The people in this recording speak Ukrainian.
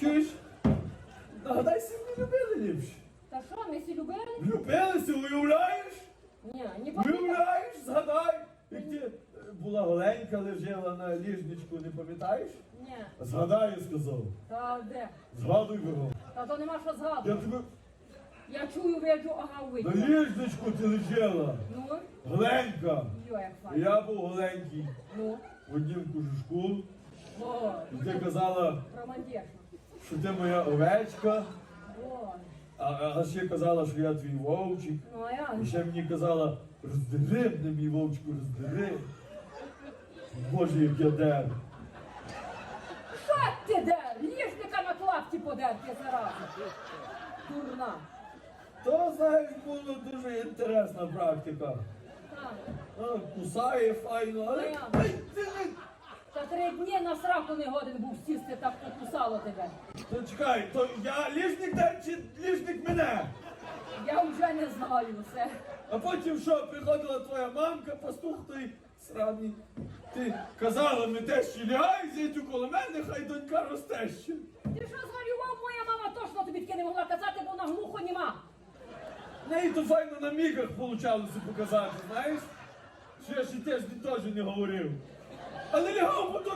Чуєш? Нагадай, си не любили ліпше. Та що, ми всі любили? Влюбилися, уявляєш? Ні, не пам'ятаю. Уявляєш, згадай, як ти е, була голенька, лежала на ліжничку, не пам'ятаєш? Ні. Згадай, я сказав. Та де? Згадуй його. Та то нема що Я згадувати. тебе Я чую, виджу, ага, на ліжничку ти лежала. Ну, Голенька. йо, як І файно. Я був голенький Ну, в однім кожушку. о, І ти казала, романтично. Що ти моя овечка, а, а ще казала, що я твій вовчик. ну а я? І ще мені казала, роздери мене, мій вовчику, роздери. Боже, як я дер. Що ти де? Ліжника на клапті подерти зараза. Дурна. То, знаєш, була дуже інтересна практика. Так. Кусає файно, але. Ну. Ай, ти не- Та три дні на сраку не годен був сісти, так покусало тебе. То чекай, то я ліжник дер чи ліжник мене? Я вже не знаю все. А потім що, приходила твоя мамка, пастух той сраний. Ти казала мені те, що лягай, зятю коло мене, хай донька росте ще. Ти що зварював, моя мама точно тобі таке не могла казати, бо вона глухо нема. В неї то файно на мігах получалося показати, знаєш? Що я ще теж теж не говорив. Але лягав, бо то